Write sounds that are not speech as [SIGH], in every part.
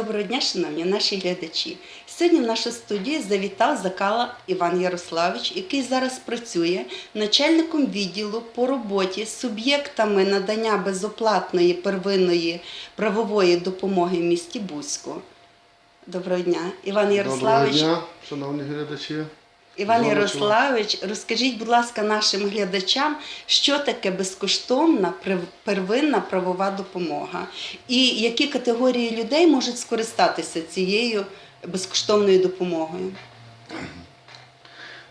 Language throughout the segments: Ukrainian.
Доброго дня, шановні наші глядачі. Сьогодні в нашу студію завітав Закала Іван Ярославович, який зараз працює начальником відділу по роботі з суб'єктами надання безоплатної первинної правової допомоги в місті Бузьку. Доброго дня, Іван Доброго дня, шановні глядачі. Іван Ярославович, розкажіть, будь ласка, нашим глядачам, що таке безкоштовна первинна правова допомога, і які категорії людей можуть скористатися цією безкоштовною допомогою.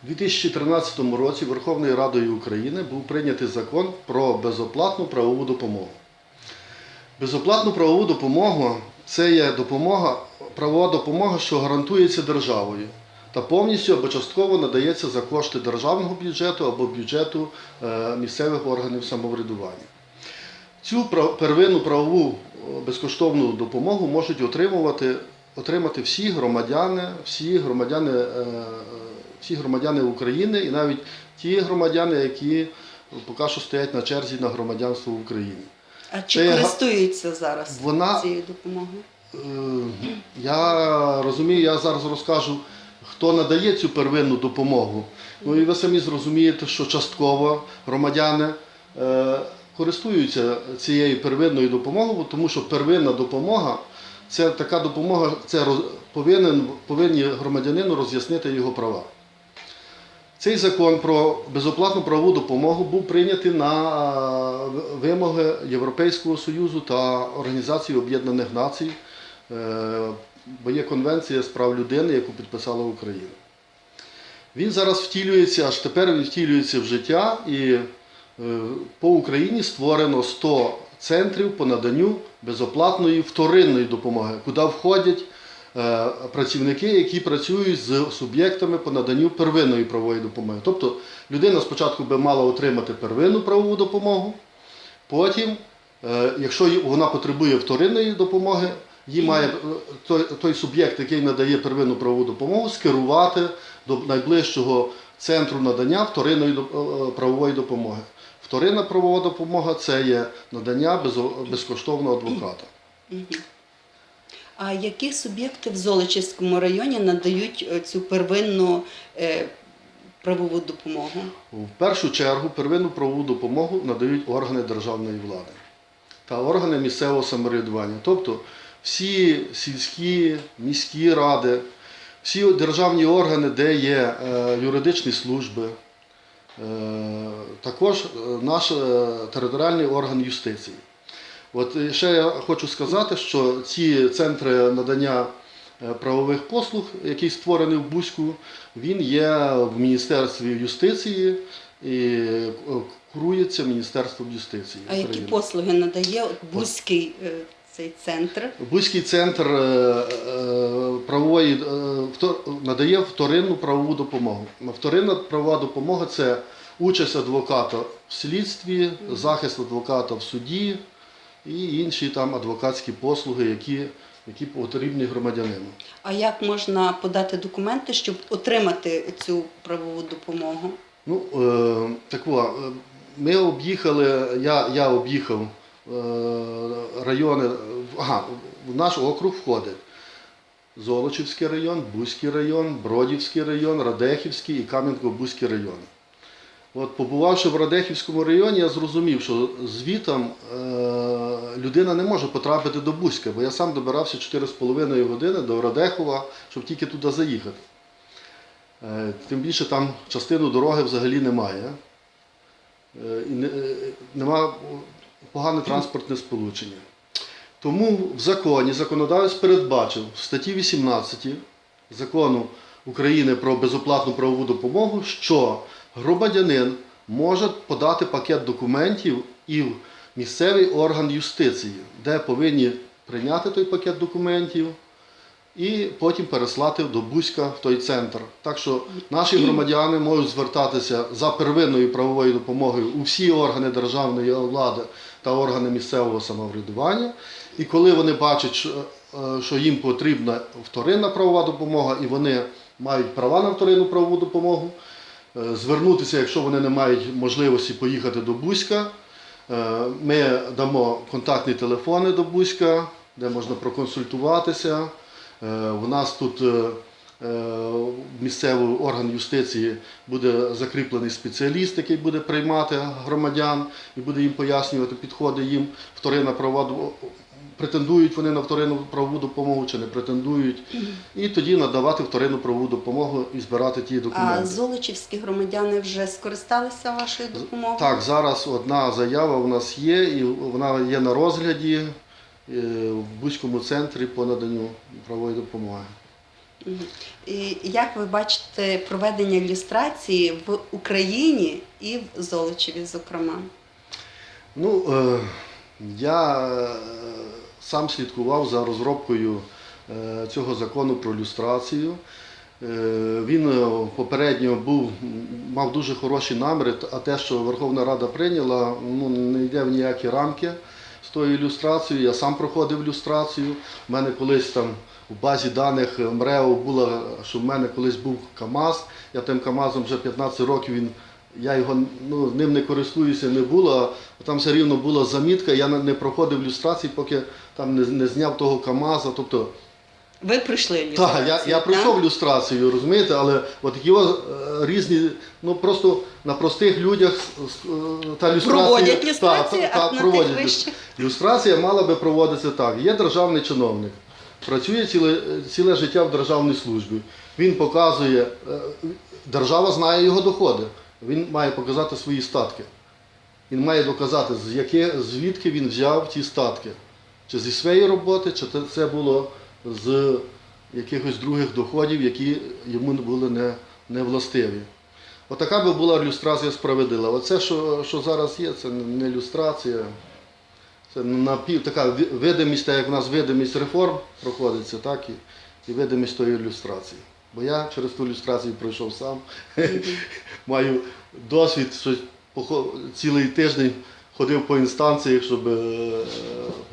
У 2013 році Верховною Радою України був прийнятий закон про безоплатну правову допомогу. Безоплатну правову допомогу це є допомога, правова допомога, що гарантується державою та повністю або частково надається за кошти державного бюджету або бюджету е, місцевих органів самоврядування. Цю первинну правову е, безкоштовну допомогу можуть отримувати, отримати всі громадяни, всі громадяни, е, всі громадяни України і навіть ті громадяни, які поки що стоять на черзі на громадянство в Україні. А чи Це я користуються зараз Вона- цією допомогою? Я розумію, я зараз розкажу, хто надає цю первинну допомогу. Ну і ви самі зрозумієте, що частково громадяни е, користуються цією первинною допомогою, тому що первинна допомога це така допомога, це повинен, повинні громадянину роз'яснити його права. Цей закон про безоплатну правову допомогу був прийнятий на е, вимоги Європейського Союзу та Організації Об'єднаних Націй, е, бо є конвенція з прав людини, яку підписала Україна. Він зараз втілюється, аж тепер він втілюється в життя, і е, по Україні створено 100 центрів по наданню безоплатної вторинної допомоги, куди входять е, працівники, які працюють з суб'єктами по наданню первинної правової допомоги. Тобто людина спочатку би мала отримати первинну правову допомогу, потім, е, якщо вона потребує вторинної допомоги, їй має е, той, той суб'єкт, який надає первинну правову допомогу, скерувати до найближчого центру надання вторинної е, правової допомоги. Вторинна правова допомога це є надання безкоштовного адвоката. А які суб'єкти в Золочівському районі надають е, цю первинну е, правову допомогу? В першу чергу первинну правову допомогу надають органи державної влади та органи місцевого самоврядування. Тобто всі сільські, міські ради, всі державні органи, де є е, юридичні служби, е, також е, наш територіальний орган юстиції. От ще я хочу сказати, що ці центри надання правових послуг, який створений в Бузьку, він є в Міністерстві юстиції і курується Міністерством юстиції. А які України. послуги надає Бузький цей центр? Бузький центр е, е, правової е, надає вторинну правову допомогу. Вторинна правова допомога це участь адвоката в слідстві, захист адвоката в суді і інші там адвокатські послуги, які, які потрібні громадянину. А як можна подати документи, щоб отримати цю правову допомогу? Ну, е, так ми об'їхали, я, я об'їхав райони, ага, в наш округ входить Золочівський район, Бузький район, Бродівський район, Радехівський і Кам'янко-Бузький райони. От, побувавши в Радехівському районі, я зрозумів, що звітом е, людина не може потрапити до Бузька, бо я сам добирався 4,5 години до Радехова, щоб тільки туди заїхати. Е, Тим більше там частину дороги взагалі немає. Е, І не, е, нема погане транспортне сполучення. Тому в законі законодавець передбачив в статті 18 закону України про безоплатну правову допомогу, що громадянин може подати пакет документів і в місцевий орган юстиції, де повинні прийняти той пакет документів і потім переслати до Бузька в той центр. Так що наші громадяни можуть звертатися за первинною правовою допомогою у всі органи державної влади та органи місцевого самоврядування. І коли вони бачать, що, е, їм потрібна вторинна правова допомога, і вони мають права на вторинну правову допомогу, е, звернутися, якщо вони не мають можливості поїхати до Бузька. Е, Ми дамо контактні телефони до Бузька, де можна проконсультуватися. Е, У нас тут е, е, місцевий орган юстиції буде закріплений спеціаліст, який буде приймати громадян і буде їм пояснювати підходи їм вторинна права претендують вони на вторинну правову допомогу чи не претендують, і тоді надавати вторинну правову допомогу і збирати ті А документи. золочівські громадяни вже скористалися вашою допомогою? Так, зараз одна заява у нас є, і вона є на розгляді е, в Бузькому центрі по наданню правової допомоги. І як ви бачите проведення ілюстрації в Україні і в Золочеві, зокрема? Ну, е, я е, сам слідкував за розробкою е, цього закону про люстрацію. Е, Він е, попередньо був, мав дуже хороші наміри, а те, що Верховна Рада прийняла, ну, не йде в ніякі рамки з тою ілюстрацією. Я сам проходив люстрацію. У мене колись там в базі даних МРЕО було, що в мене колись був КАМАЗ. Я тим КАМАЗом вже 15 років він я його ну, ним не користуюся, не було. а Там все рівно була замітка, я не проходив люстрації, поки там не, не зняв того КАМАЗа. Тобто, Ви пройшли ілюстрацію? так, я, я пройшов люстрацію, розумієте, але от такі о, е, різні, ну просто на простих людях с- с- е, та люстрація. Проводять та, а на тих люс- вищих? Люстрація мала би проводитися так. Є державний чиновник, працює ціле, ціле життя в державній службі. Він показує, е, держава знає його доходи. Він має показати свої статки. Він має доказати, з яке, звідки він взяв ті статки. Чи зі своєї роботи, чи те- це було з якихось других доходів, які йому були не, не властиві. Отака би була люстрація справедлива. Оце, що, що зараз є, це не люстрація. Це напів, така видимість, так як в нас видимість реформ проходиться, так і, і видимість тої ілюстрації. Бо я через ту ілюстрацію пройшов сам. [LAUGHS] Маю досвід, що цілий тиждень ходив по інстанціях, щоб е,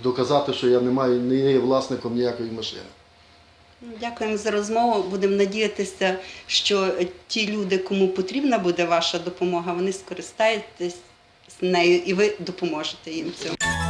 доказати, що я не маю, не є власником ніякої машини. Дякуємо за розмову. Будемо надіятися, що ті люди, кому потрібна буде ваша допомога, вони скористаються нею і ви допоможете їм цьому.